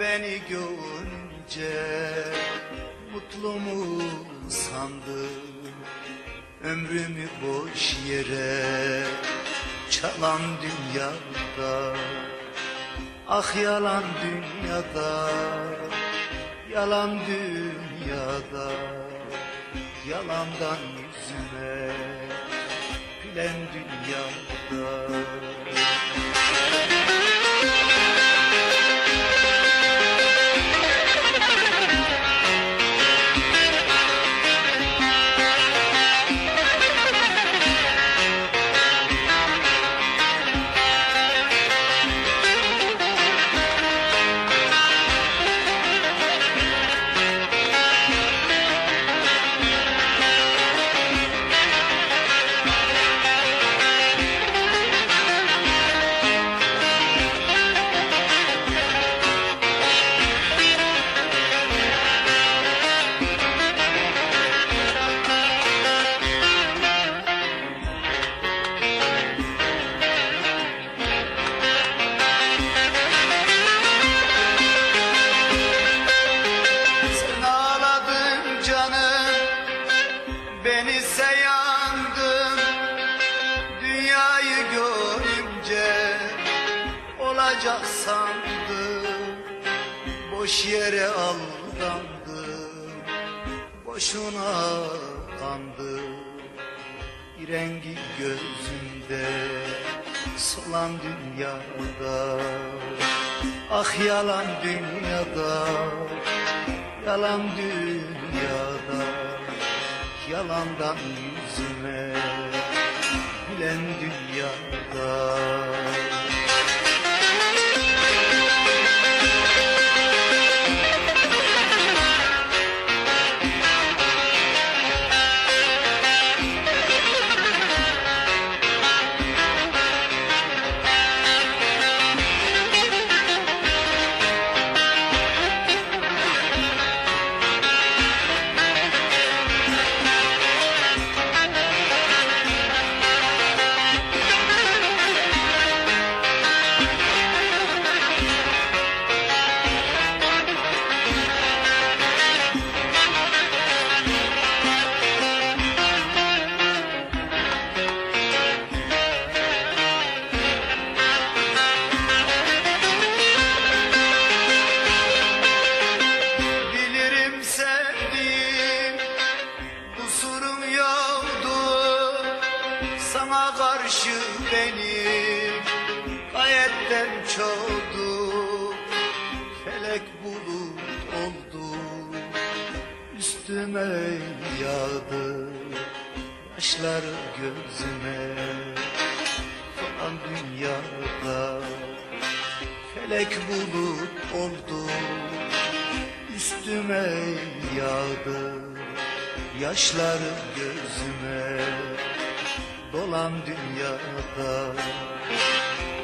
Beni görünce mutlu mu sandın? Ömrümü boş yere çalan dünyada Ah yalan dünyada Yalan dünyada Yalandan yüzüme Gülen dünyada Beni yandın Dünyayı görünce Olacak sandım Boş yere aldandım Boşuna kandım rengi gözümde Solan dünyada. Ah yalan dünyada Yalan dünyada Yalandan yüzüme Gülen dünyada gayetten çoğdu Felek bulut oldu. Üstüme yağdı Yaşlar gözüme. Falan dünyada Felek bulut oldu. Üstüme yağdı Yaşlar gözüme. Dolan dünyada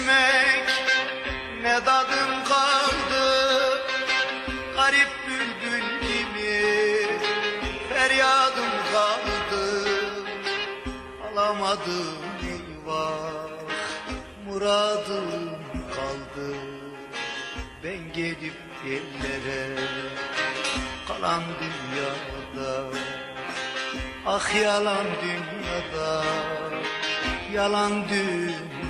içmek ne tadım kaldı. Garip bülbül gibi feryadım kaldı. Alamadım eyvah muradım kaldı. Ben gelip ellere kalan dünyada Ah yalan dünyada Yalan dünyada